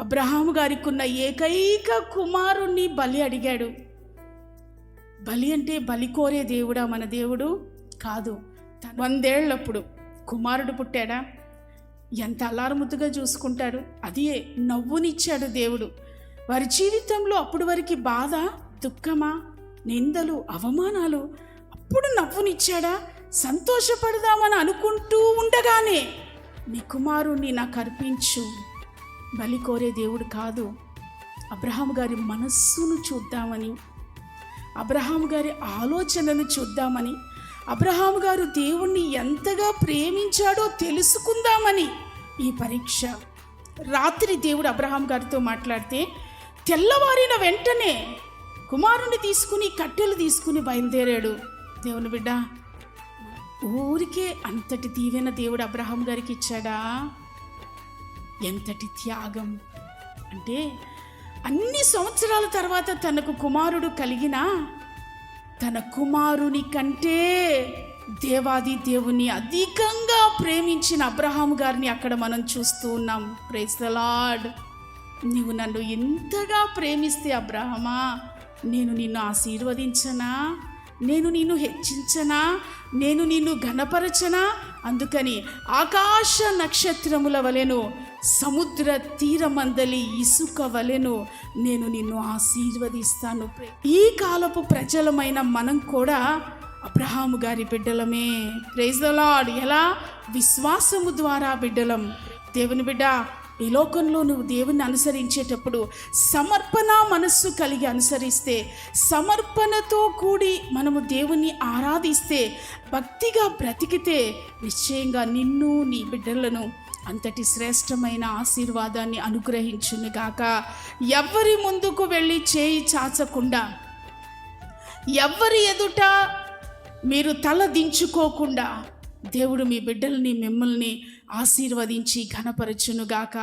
అబ్రహాము గారికి ఉన్న ఏకైక కుమారుణ్ణి బలి అడిగాడు. బలి అంటే బలి కోరే దేవుడా మన దేవుడు? కాదు వందేళ్ళప్పుడు కుమారుడు పుట్టాడా? ఎంత అలారముద్దుగా చూసుకుంటాడు? అది నవ్వునిచ్చాడు దేవుడు. వారి జీవితంలో అప్పుడు వరకు బాధ దుఃఖమా నిందలు అవమానాలు అప్పుడు నవ్వునిచ్చాడా? సంతోషపడదామని అనుకుంటూ ఉండగానే నీ కుమారుణ్ణి నాకు అర్పించు. బలి కోరే దేవుడు కాదు. అబ్రహాం గారి మనస్సును చూద్దామని అబ్రహాం గారి ఆలోచనను చూద్దామని అబ్రహాం గారు దేవుణ్ణి ఎంతగా ప్రేమించాడో తెలుసుకుందామని ఈ పరీక్ష. రాత్రి దేవుడు అబ్రహాం గారితో మాట్లాడితే తెల్లవారిన వెంటనే కుమారుని తీసుకుని కట్టెలు తీసుకుని బయలుదేరాడు. దేవుని బిడ్డ ఊరికే అంతటి దీవెన దేవుడు అబ్రహాం గారికి ఇచ్చాడా? ఎంతటి త్యాగం? అంటే అన్ని సంవత్సరాల తర్వాత తనకు కుమారుడు కలిగినా తన కుమారుని కంటే దేవాది దేవుని అధికంగా ప్రేమించిన అబ్రహాం గారిని అక్కడ మనం చూస్తూ ఉన్నాం. ప్రేస్ ద లాడ్ నీవు నన్ను ఎంతగా ప్రేమిస్తే అబ్రహమా నేను నిన్ను ఆశీర్వదించనా నేను నిన్ను హెచ్చించనా నేను నిన్ను ఘనపరచనా అందుకని ఆకాశ నక్షత్రముల వలెను సముద్ర తీరమందలి ఇసుక వలెను నేను నిన్ను ఆశీర్వదిస్తాను. ఈ కాలపు ప్రజలమైన మనం కూడా అబ్రహాము గారి బిడ్డలమే. ప్రైజ్ ద లాడ్ ఎలా? విశ్వాసము ద్వారా బిడ్డలం. దేవుని బిడ్డ ఈ లోకంలో నువ్వు దేవుణ్ణి అనుసరించేటప్పుడు సమర్పణ మనస్సు కలిగి అనుసరిస్తే సమర్పణతో కూడి మనము దేవుణ్ణి ఆరాధిస్తే భక్తిగా బ్రతికితే నిశ్చయంగా నిన్ను నీ బిడ్డలను అంతటి శ్రేష్టమైన ఆశీర్వాదాన్ని అనుగ్రహించునుగాక. ఎవ్వరి ముందుకు వెళ్ళి చేయి చాచకుండా ఎవ్వరి ఎదుట మీరు తల దించుకోకుండా దేవుడు మీ బిడ్డల్ని మిమ్మల్ని ఆశీర్వదించి ఘనపరచునుగాక.